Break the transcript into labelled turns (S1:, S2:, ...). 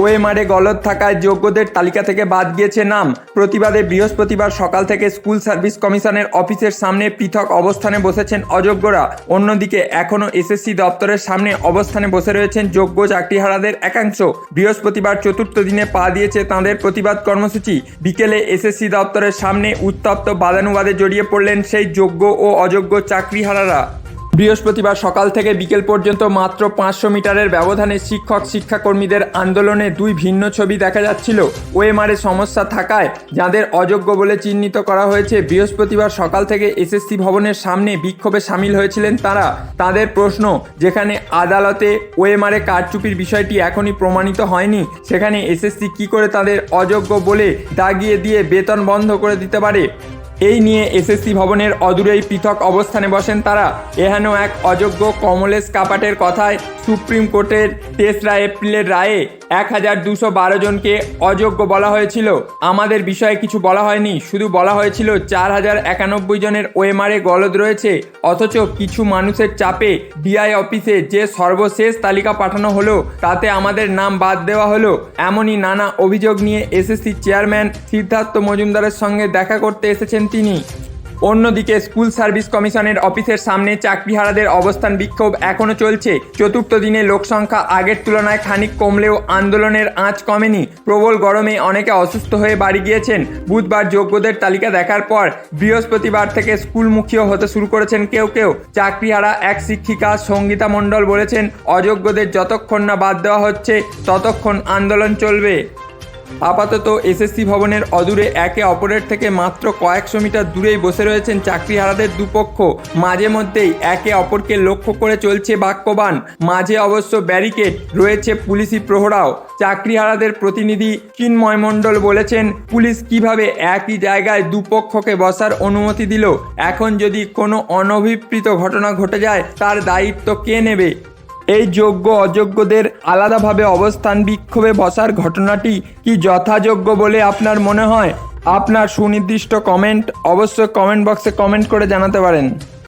S1: ওএমআরে গলদ থাকায় যোগ্যদের তালিকা থেকে বাদ গিয়েছে নাম। প্রতিবাদে বৃহস্পতিবার সকাল থেকে স্কুল সার্ভিস কমিশনের অফিসের সামনে পৃথক অবস্থানে বসেছেন অযোগ্যরা। অন্যদিকে এখনও এসএসসি দপ্তরের সামনে অবস্থানে বসে রয়েছেন যোগ্য চাকরিহারাদের একাংশ। বৃহস্পতিবার চতুর্থ দিনে পা দিয়েছে তাঁদের প্রতিবাদ কর্মসূচি। বিকেলে এসএসসি দপ্তরের সামনে উত্তপ্ত বাদানুবাদে জড়িয়ে পড়লেন সেই যোগ্য ও অযোগ্য চাকরিহারারা। বৃহস্পতিবার সকাল থেকে বিকেল পর্যন্ত মাত্র পাঁচশো মিটারের ব্যবধানে শিক্ষক, শিক্ষাকর্মীদের আন্দোলনে দুই ভিন্ন ছবি দেখা যাচ্ছিল। ওএমআরে সমস্যা থাকায় যাদের অযোগ্য বলে চিহ্নিত করা হয়েছে, বৃহস্পতিবার সকাল থেকে এসএসসি ভবনের সামনে বিক্ষোভে সামিল হয়েছিলেন তারা। তাদের প্রশ্ন, যেখানে আদালতে ওএমআরে কারচুপির বিষয়টি এখনই প্রমাণিত হয়নি, সেখানে এসএসসি কি করে তাদের অযোগ্য বলে দাগিয়ে দিয়ে বেতন বন্ধ করে দিতে পারে? এই নিয়ে এসএসসি ভবনের অদূরেই পৃথক অবস্থানে বসেন তারা। এহেন এক অযোগ্য কমলেশ কাপাটের কথায় সুপ্রিম কোর্টের তেসরা এপ্রিলের রায়ে এক হাজার দুশো বারো জনকে অযোগ্য বলা হয়েছিল। আমাদের বিষয়ে কিছু বলা হয়নি, শুধু বলা হয়েছিল চার হাজার একানব্বই জনের ওএমআরে গলদ রয়েছে, অথচ কিছু মানুষের চাপে ডিআই অফিসে যে সর্বশেষ তালিকা পাঠানো হলো, তাতে আমাদের নাম বাদ দেওয়া হলো। এমনই নানা অভিযোগ নিয়ে এসএসসি চেয়ারম্যান সিদ্ধার্থ মজুমদারের সঙ্গে দেখা করতে এসেছেন তিনি। অন্যদিকে স্কুল সার্ভিস কমিশনের অফিসের সামনে চাকরিহারাদের অবস্থান বিক্ষোভ এখনও চলছে। চতুর্থ দিনে লোকসংখ্যা আগের তুলনায় খানিক কমলেও আন্দোলনের আঁচ কমেনি। প্রবল গরমে অনেকে অসুস্থ হয়ে বাড়ি গিয়েছেন। বুধবার যোগ্যদের তালিকা দেখার পর বৃহস্পতিবার থেকে স্কুলমুখীও হতে শুরু করেছেন কেউ কেউ। চাকরিহারা এক শিক্ষিকা সঙ্গীতা মণ্ডল বলেছেন, অযোগ্যদের যতক্ষণ না বাদ দেওয়া হচ্ছে, ততক্ষণ আন্দোলন চলবে। আপাতত এসএসসি ভবনের অদূরে একে অপরের থেকে মাত্র কয়েকশো মিটার দূরেই বসে রয়েছেন চাকরিহারাদের দুপক্ষ। মাঝে মধ্যেই একে অপরকে লক্ষ্য করে চলছে বাক্যবান। মাঝে অবশ্য ব্যারিকেড রয়েছে পুলিশি প্রহরাও। চাকরিহারাদের প্রতিনিধি চিন্ময় মণ্ডল বলেছেন, পুলিশ কীভাবে একই জায়গায় দুপক্ষকে বসার অনুমতি দিল? এখন যদি কোনো অনভিপ্রিত ঘটনা ঘটে যায়, তার দায়িত্ব কে নেবে? এই যোগ্য অযোগ্যদের আলাদাভাবে অবস্থান বিক্ষোভে বসার ঘটনাটি কি যথাযোগ্য বলে আপনার মনে হয়? আপনার সুনির্দিষ্ট কমেন্ট অবশ্যই কমেন্ট বক্সে কমেন্ট করে জানাতে পারেন।